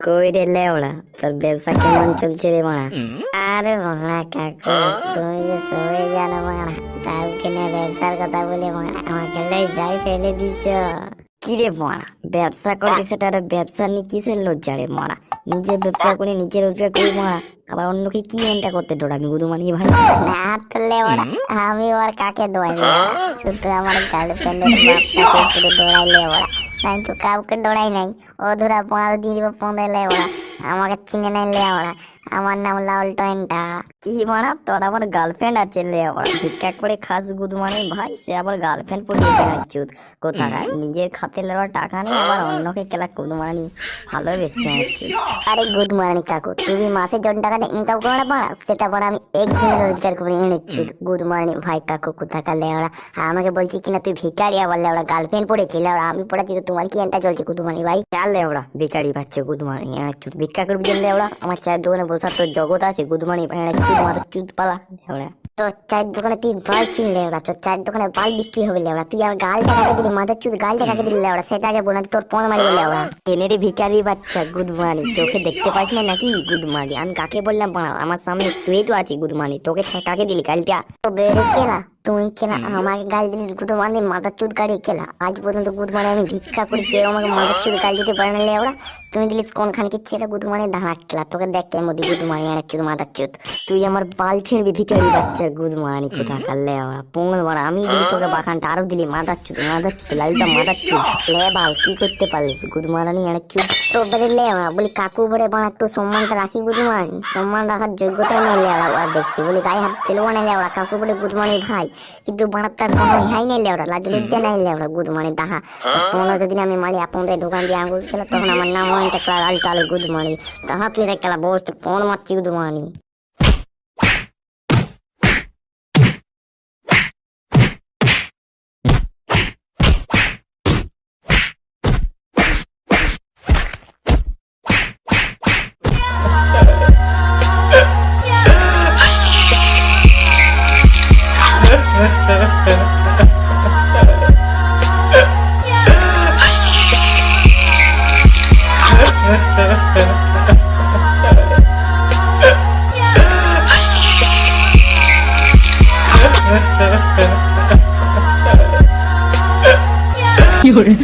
কই রে লেওড়া তোর ব্যবসা কেমন চলছে রে মারা আরে বাবা কাকু তুমি যে সবাই জানো মারা তাও কিনা ব্যবসার কথা বলে মারা আমাকে লাই যাই ফেলে দিছ কি রে মারা? ব্যবসা করবি সেটা আর ব্যবসা নিয়ে কিসের লজ্জা রে মারা? নিজে ব্যবসা করে নিজে রোজগার করি মারা। আবার অন্যকে কি এনটা করতে ডোরাবি গুরু মানি ভাই। না তো লেওড়া আমি ওর কাকে দোয়াই শুধু আমার গার্লফ্রেন্ডের বাপটাকে শুধু দৌড়াই লেওড়া নাই তো কাউকে ডরাই নাই। ও ধরা পাঁচ দিয়ে দিব পনেরো ওরা। আমাকে চিনে নাই লে ওরা। আমার নাম লাল টয়েনটা কি মারা তোর আমার গার্লফ্রেন্ড আছে লে আবার। ভিক্ষা করে খাস গুদ মানে ভাই সে আবার গার্লফ্রেন্ড পড়িয়েছে চুদ। কোথাকার? নিজের খাতে লেওয়া টাকা নেই আবার অন্যকে কেলা গুদ মারানি। ভালো বেশি আরে গুড মর্নিং কাকু তুমি মাসে জন টাকাটা ইনকাম করো না পারা সেটা পর আমি একদিনে রোজগার করে এনে চুদ। গুদ মারানি ভাই কাকু কোথাকার লেওরা আর আমাকে বলছি কিনা তুই ভিকারি আবার লেওরা গার্লফ্রেন্ড পড়েছি লেওরা আমি পড়েছি তো তোমার কি এনটা চলছে কুতুমানি ভাই? চাল লেওড়া ভিকারি পাচ্ছে গুদমানি চুদ। ভিক্ষা করবি লেওড়া আমার চায়ের দোকানে বসার তোর জগৎ আছে গুদমানি মাথা, চুদ পালা। লেওড়া, তোর চায়ের দোকানে তুই বাল চিন লেওড়া, তোর চায়ের দোকানে বাল বিক্রি হবে, লেওড়া। তুই আমার গাল টাকাকে দিলি, মাথার চুদ গাল টাকাকে দিলি, লেওড়া, সেটা আগে বলে তোর পণ মারিবে লেওড়া। টেনেরে ভিকারি বাচ্চা গুদমানি চোখে দেখতে পাস না নাকি? গুদমানি আমি কাকে বললাম, বাড়া, আমার সামনে তুই তো আছিস গুদমানি তোকে কাকে দিলি গালটা। তো বেড়ে কেনা তুমি কেনা আমাকে গাল দিলি গুদ মানে মাথার চুদ গাড়ি খেলা আজ পর্যন্ত গুদ আমি ভিক্ষা করি, কেউ আমাকে মাথার চুদ গাল দিতে পারে না ওরা তুমি দিলিস কোনখানে কি ছেলে গুদ মানে দাঁড়া খেলা তোকে দেখ কে মধ্যে গুদ মানে আর চুদ মাথার চুদ তুই আমার বাল ছিঁড়বি ভিখারি বাচ্চা গুদ মানে কোথা কালে ওরা পোঙল মারা আমি দিলি তোকে বাখানটা আরও দিলি মাথার চুদ মাথার চুদ লালটা মাথার চুদ লে বাল কি করতে পারলিস গুদ মারানি আর চুদ তো বেরে লে ওরা বলি কাকু বলে বাড়া একটু সম্মানটা রাখি গুদ মারানি সম্মান রাখার যোগ্যতা নেই লে ওরা দেখছি। বলি গায়ে হাত ছিল না লে ওরা কাকু বলে গুদ মানে ভাই। কিন্তু তার কোনো হাই নাই লেওড়া লাজ লজ্জা নাই লেওড়া গুদ মানে দাহা পনেরো যদি আমি মারি আপনাদের দোকান দিয়ে আঙুল খেলা তখন আমার নাম ক্লাস আলটা আলু গুদ মারি তাহা তুই দেখ খেলা বস 有人。